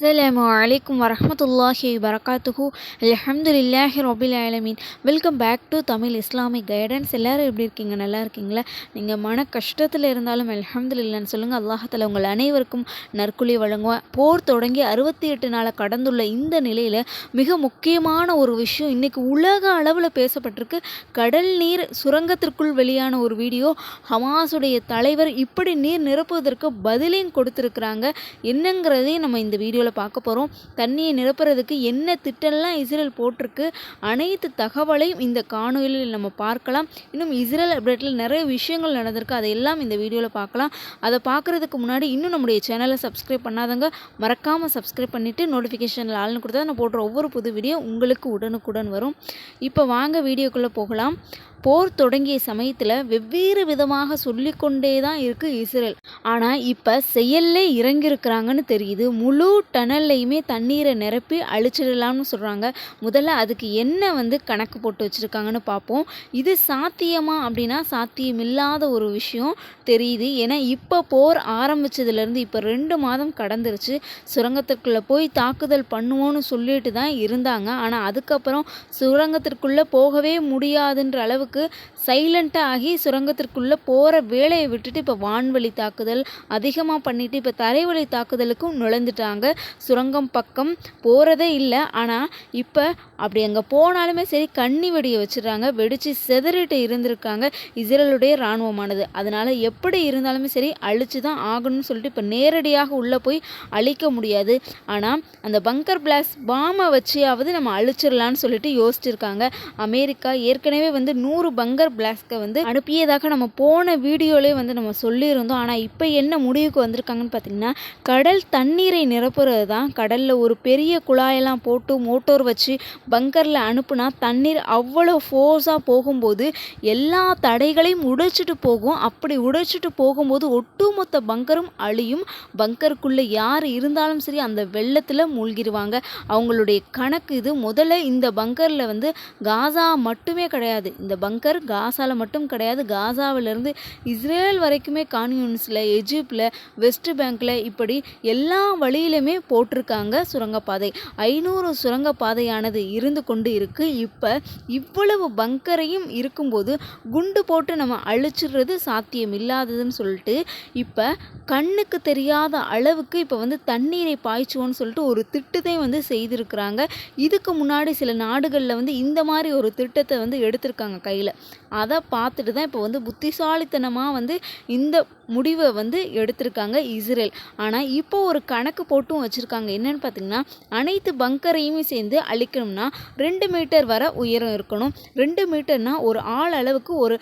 அஸ்ஸலாமு அலைக்கும் வரஹ்மத்துல்லாஹி வரகாத்துஹு அல்ஹம்துலில்லாஹி ரபில் ஆலமீன். Welcome back to Tamil Islamic guidance எல்லாரும் எப்படி இருக்கீங்க? நல்லா இருக்கீங்களா? நீங்கள் மன கஷ்டத்தில் இருந்தாலும் அல்ஹம்துலில்லான்னு சொல்லுங்கள் அல்லாஹத்தில் உங்கள் அனைவருக்கும் நற்குழி வழங்குவேன் போர் தொடங்கி அறுபத்தி எட்டு நாளை கடந்துள்ள இந்த நிலையில் மிக முக்கியமான ஒரு விஷயம் இன்றைக்கி உலக அளவில் பேசப்பட்டிருக்கு. கடல் நீர் சுரங்கத்திற்குள் வெளியான ஒரு வீடியோ. ஹமாஸுடைய தலைவர் இப்படி நீர் நிரப்புவதற்கு பதிலையும் கொடுத்துருக்குறாங்க. என்னங்கிறதையும் நம்ம இந்த வீடியோ வீடியோவில் பார்க்க போகிறோம் தண்ணியை நிரப்புறதுக்கு என்ன திட்டம்லாம் இஸ்ரேல் போட்டிருக்கு? அனைத்து தகவலையும் இந்த காணொலியில் நம்ம பார்க்கலாம். இன்னும் இஸ்ரேல் அப்டேட்டில் நிறைய விஷயங்கள் நடந்திருக்கு. அதையெல்லாம் இந்த வீடியோவில் பார்க்கலாம். அதை பார்க்குறதுக்கு முன்னாடி இன்னும் நம்முடைய சேனலை சப்ஸ்கிரைப் பண்ணாதவங்க மறக்காமல் சப்ஸ்கிரைப் பண்ணிவிட்டு நோட்டிஃபிகேஷனில் ஆள்னு கொடுத்தா நான் போடுற ஒவ்வொரு புது வீடியோ உங்களுக்கு உடனுக்குடன் வரும். இப்போ வாங்க வீடியோக்குள்ளே போகலாம். போர் தொடங்கிய சமயத்தில் வெவ்வேறு விதமாக சொல்லிக்கொண்டே தான் இருக்குது இஸ்ரேல். ஆனால் இப்போ செயல்லே இறங்கியிருக்கிறாங்கன்னு தெரியுது. முழு டனல்லையுமே தண்ணீரை நிரப்பி அழிச்சிடலாம்னு சொல்கிறாங்க முதல்ல அதுக்கு என்ன வந்து கணக்கு போட்டு வச்சுருக்காங்கன்னு பார்ப்போம் இது சாத்தியமா அப்படின்னா சாத்தியமில்லாத ஒரு விஷயம் தெரியுது. ஏன்னா இப்போ போர் ஆரம்பித்ததுலேருந்து இப்போ ரெண்டு மாதம் கடந்துருச்சு. சுரங்கத்திற்குள்ளே போய் தாக்குதல் பண்ணுவோன்னு சொல்லிட்டு தான் இருந்தாங்க. ஆனால் அதுக்கப்புறம் சுரங்கத்திற்குள்ளே போகவே முடியாதுன்ற அளவுக்கு சைலண்ட்டாக ஆகி சுரங்கத்திற்குள்ளே போகிற வேலையை விட்டுட்டு இப்போ வான்வழி தாக்குதல் அதிகமாக பண்ணிட்டு இப்போ தரைவழி தாக்குதலுக்கும் நுழைந்துட்டாங்க. சுரங்கம் பக்கம் போகிறதே இல்லை. ஆனால் இப்போ அப்படி அங்கே போனாலுமே சரி கண்ணி வெடியை வச்சிடுறாங்க. வெடித்து செதறிட்டு இருந்திருக்காங்க இஸ்ரேலுடைய இராணுவமானது. அதனால் எப்படி இருந்தாலுமே சரி அழிச்சு தான் ஆகணும்னு சொல்லிட்டு இப்போ நேரடியாக உள்ளே போய் அழிக்க முடியாது. ஆனால் அந்த பங்கர் பிளாஸ் பாமை வச்சியாவது நம்ம அழிச்சிடலான்னு சொல்லிட்டு யோசிச்சிருக்காங்க. அமெரிக்கா ஏற்கனவே வந்து நூறு பங்கர் பிளாஸ்க்கை வந்து அனுப்பியதாக நம்ம போன வீடியோலேயே வந்து நம்ம சொல்லியிருந்தோம். ஆனால் இப்போ என்ன முடிவுக்கு வந்திருக்காங்கன்னு பார்த்தீங்கன்னா கடல் தண்ணீரை நிரப்புறது தான். கடலில் ஒரு பெரிய குழாயெல்லாம் போட்டு மோட்டோர் வச்சு பங்கரில் அனுப்புனா தண்ணீர் அவ்வளோ ஃபோர்ஸாக போகும்போது எல்லா தடைகளையும் உடைச்சிட்டு போகும். அப்படி உடைச்சிட்டு போகும்போது ஒட்டுமொத்த பங்கரும் அழியும். பங்கருக்குள்ளே யார் இருந்தாலும் சரி அந்த வெள்ளத்தில் மூழ்கிடுவாங்க அவங்களுடைய கணக்கு இது. முதல்ல இந்த பங்கரில் வந்து காசா மட்டுமே கிடையாது. இந்த பங்கர் பங்கர் காசாவில் மட்டும் கிடையாது காசாவிலேருந்து இஸ்ரேல் வரைக்குமே கான்யூன்ஸில் எஜிப்டில் வெஸ்ட் பேங்க்கில் இப்படி எல்லா வழியிலுமே போட்டிருக்காங்க சுரங்கப்பாதை. ஐநூறு சுரங்கப்பாதையானது இருந்து கொண்டு இருக்குது இப்போ இவ்வளவு பங்கரையும் இருக்கும்போது குண்டு போட்டு நம்ம அழிச்சிடுறது சாத்தியம் இல்லாததுன்னு சொல்லிட்டு இப்போ கண்ணுக்கு தெரியாத அளவுக்கு இப்போ வந்து தண்ணீரை பாய்ச்சுவோன்னு சொல்லிட்டு ஒரு திட்டத்தை வந்து செய்திருக்கிறாங்க. இதுக்கு முன்னாடி சில நாடுகளில் வந்து இந்த மாதிரி ஒரு திட்டத்தை வந்து எடுத்திருக்காங்க. கையில் அதை பார்த்துட்டு தான் இப்போ வந்து புத்திசாலித்தனமாக வந்து இந்த முடிவை வந்து எடுத்திருக்காங்க இஸ்ரேல். ஆனால் இப்போ ஒரு கணக்கு போட்டும் வச்சுருக்காங்க. என்னென்னு பார்த்தீங்கன்னா அனைத்து பங்கரையும் சேர்ந்து அழிக்கணும்னா ரெண்டு மீட்டர் வர உயரம் இருக்கணும். ரெண்டு மீட்டர்னால் ஒரு ஆள் அளவுக்கு ஒரு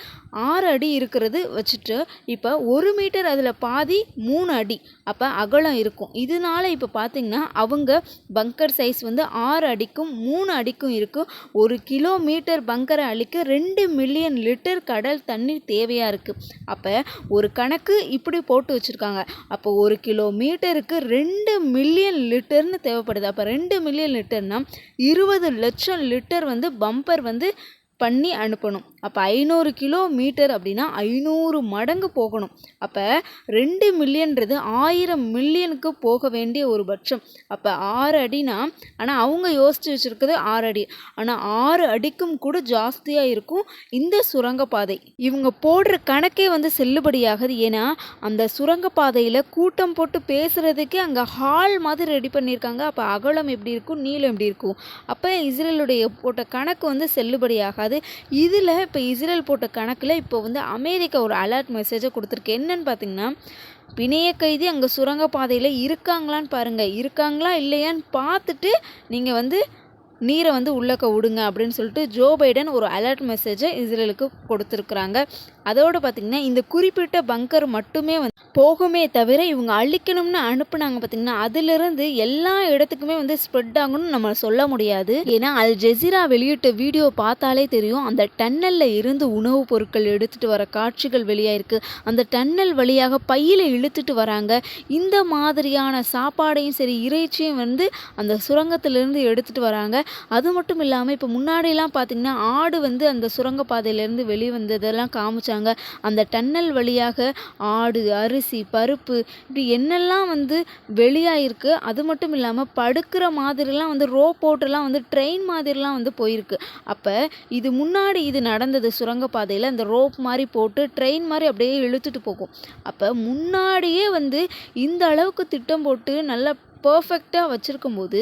ஆறு அடி இருக்கிறது வச்சுட்டு இப்போ ஒரு மீட்டர் அதில் பாதி மூணு அடி அப்போ அகலம் இருக்கும். இதனால இப்போ பார்த்தீங்கன்னா அவங்க பங்கர் சைஸ் வந்து ஆறு அடிக்கும் மூணு அடிக்கும் இருக்கும். ஒரு கிலோமீட்டர் பங்கரை அழிக்க ரெண்டு மில்லியன் லிட்டர் கடல் தண்ணீர் தேவையாக இருக்குது அப்போ ஒரு கணக்கு இப்படி போட்டு வச்சுருக்காங்க. அப்போ ஒரு கிலோமீட்டருக்கு ரெண்டு மில்லியன் லிட்டர்னு தேவைப்படுது. அப்போ ரெண்டு மில்லியன் லிட்டர்னால் இருபது லட்சம் லிட்டர் வந்து பம்பர் வந்து பண்ணி அனுப்பணும். அப்போ ஐநூறு கிலோ மீட்டர் அப்படின்னா ஐநூறு மடங்கு போகணும். அப்போ ரெண்டு மில்லியன்றது ஆயிரம் மில்லியனுக்கு போக வேண்டிய ஒரு பட்சம். அப்போ ஆறு அடினா ஆனால் அவங்க யோசித்து வச்சுருக்கிறது ஆறு அடி. ஆனால் ஆறு அடிக்கும் கூட ஜாஸ்தியாக இருக்கும் இந்த சுரங்கப்பாதை இவங்க போடுற கணக்கே வந்து செல்லுபடியாகுது. ஏன்னா அந்த சுரங்கப்பாதையில் கூட்டம் போட்டு பேசுகிறதுக்கே அங்கே ஹால் மாதிரி ரெடி பண்ணியிருக்காங்க அப்போ அகலம் எப்படி இருக்கும் நீளம் எப்படி இருக்கும்? அப்போ இஸ்ரேலுடைய போட்ட கணக்கு வந்து செல்லுபடியாகாது. இதில் இப்போ இஸ்ரேல் போட்ட கணக்கில் இப்போ வந்து அமெரிக்கா ஒரு அலர்ட் மெசேஜை கொடுத்துருக்கு. என்னன்னு பார்த்தீங்கன்னா பிணைய கைதி அங்கே சுரங்கப்பாதையில் இருக்காங்களான்னு பாருங்கள் இருக்காங்களா இல்லையான்னு பார்த்துட்டு நீங்கள் வந்து நீரை வந்து உள்ளக்க விடுங்க அப்படின்னு சொல்லிட்டு ஜோ பைடன் ஒரு அலர்ட் மெசேஜை இஸ்ரேலுக்கு கொடுத்துருக்குறாங்க. அதோடு பார்த்திங்கன்னா இந்த குறிப்பிட்ட பங்கர் மட்டுமே வந்து போகுமே தவிர இவங்க அழிக்கணும்னு அனுப்புனாங்க பார்த்திங்கன்னா அதிலிருந்து எல்லா இடத்துக்குமே வந்து ஸ்ப்ரெட் ஆகணும்னு நம்ம சொல்ல முடியாது. ஏன்னா அல் ஜெசிரா வெளியிட்ட வீடியோ பார்த்தாலே தெரியும் அந்த டன்னலில் இருந்து உணவுப் பொருட்கள் எடுத்துகிட்டு வர காட்சிகள் வெளியாயிருக்கு. அந்த டன்னல் வழியாக பையில் இழுத்துட்டு வராங்க. இந்த மாதிரியான சாப்பாடையும் சரி இறைச்சியும் வந்து அந்த சுரங்கத்திலிருந்து எடுத்துகிட்டு வராங்க. அது மட்டும் இல்லாமல் இப்போ முன்னாடிலாம் பார்த்திங்கன்னா ஆடு வந்து அந்த சுரங்கப்பாதையிலேருந்து வெளியே வந்ததெல்லாம் காமிச்சாங்க. அந்த டன்னல் வழியாக ஆடு அரிசி பருப்பு இப்படி என்னெல்லாம் வந்து வெளியாகிருக்கு அது மட்டும் இல்லாமல் படுக்கிற மாதிரிலாம் வந்து ரோ போட்டுலாம் வந்து ட்ரெயின் மாதிரிலாம் வந்து போயிருக்கு. அப்போ இது முன்னாடி இது நடந்தது சுரங்கப்பாதையில் அந்த ரோப் மாதிரி போட்டு ட்ரெயின் மாதிரி அப்படியே இழுத்துட்டு போகும். அப்போ முன்னாடியே வந்து இந்த அளவுக்கு திட்டம் போட்டு நல்லா பர்ஃபெக்டாக வச்சுருக்கும்போது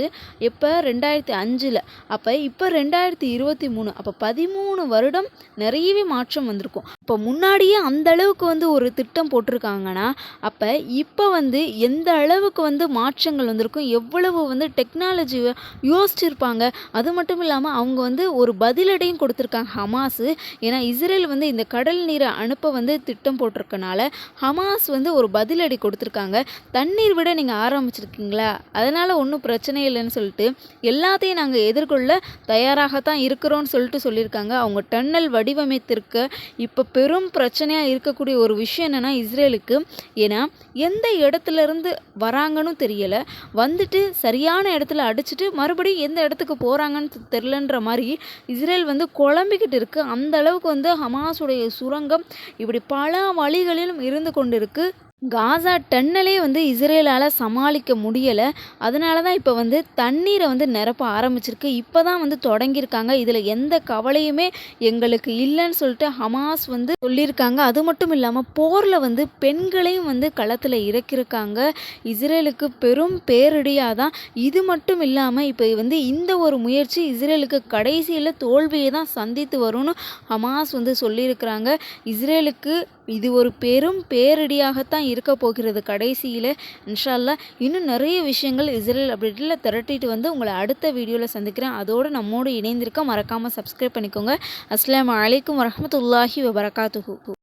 எப்போ? ரெண்டாயிரத்தி அஞ்சில். அப்போ இப்போ ரெண்டாயிரத்தி இருபத்தி மூணு. அப்போ பதிமூணு வருடம் நிறையவே மாற்றம் வந்திருக்கும். இப்போ முன்னாடியே அந்த அளவுக்கு வந்து ஒரு திட்டம் போட்டிருக்காங்கன்னா அப்போ இப்போ வந்து எந்த அளவுக்கு வந்து மாற்றங்கள் வந்திருக்கும் எவ்வளவு வந்து டெக்னாலஜி யோசிச்சிருப்பாங்க அது மட்டும் இல்லாமல் அவங்க வந்து ஒரு பதிலடையும் கொடுத்துருக்காங்க ஹமாஸு. ஏன்னா இஸ்ரேல் வந்து இந்த கடல் நீரை அனுப்ப வந்து திட்டம் போட்டிருக்கனால ஹமாஸ் வந்து ஒரு பதிலடி கொடுத்துருக்காங்க. தண்ணீர் விட நீங்கள் ஆரம்பிச்சிருக்கீங்களா? அதனால் ஒன்றும் பிரச்சனை இல்லைன்னு சொல்லிட்டு எல்லாத்தையும் நாங்கள் எதிர்கொள்ள தயாராகத்தான் இருக்கிறோன்னு சொல்லிட்டு சொல்லியிருக்காங்க. அவங்க டன்னல் வடிவமைத்திருக்க இப்போ பெரும் பிரச்சனையாக இருக்கக்கூடிய ஒரு விஷயம் என்னென்னா இஸ்ரேலுக்கு. ஏன்னா எந்த இடத்துலேருந்து வராங்கன்னு தெரியலை. வந்துட்டு சரியான இடத்துல அடிச்சுட்டு மறுபடியும் எந்த இடத்துக்கு போகிறாங்கன்னு தெரிலன்ற மாதிரி இஸ்ரேல் வந்து குழம்பிக்கிட்டு இருக்குது அந்த அளவுக்கு வந்து ஹமாஸுடைய சுரங்கம் இப்படி பல வழிகளிலும் இருந்து கொண்டு இருக்குது காசா டன்னலே வந்து இஸ்ரேலால் சமாளிக்க முடியலை. அதனால தான் இப்போ வந்து தண்ணீரை வந்து நிரப்ப ஆரம்பிச்சிருக்கு. இப்போ தான் வந்து தொடங்கியிருக்காங்க. இதில் எந்த கவலையுமே எங்களுக்கு இல்லைன்னு சொல்லிட்டு ஹமாஸ் வந்து சொல்லியிருக்காங்க. அது மட்டும் இல்லாமல் போரில் வந்து பெண்களையும் வந்து களத்தில் இறக்கியிருக்காங்க. இஸ்ரேலுக்கு பெரும் பேரிடியாக தான் இது மட்டும் இல்லாமல் இப்போ வந்து இந்த ஒரு முயற்சி இஸ்ரேலுக்கு கடைசியில் தோல்வியை தான் சந்தித்து வரும்னு ஹமாஸ் வந்து சொல்லியிருக்கிறாங்க. இஸ்ரேலுக்கு இது ஒரு பெரும் பேரிடியாகத்தான் இருக்க போகிறது கடைசியில். இன்ஷால்லா இன்னும் நிறைய விஷயங்கள் இஸ்ரேல் அப்டேட்டில் திரட்டிட்டு வந்து உங்களை அடுத்த வீடியோவில் சந்திக்கிறேன். அதோடு நம்மோடு இணைந்திருக்க மறக்காமல் சப்ஸ்கிரைப் பண்ணிக்கோங்க. அஸ்லாம் அலைக்கும் வரமத்துல்லாஹி வபரகாத்துஹு.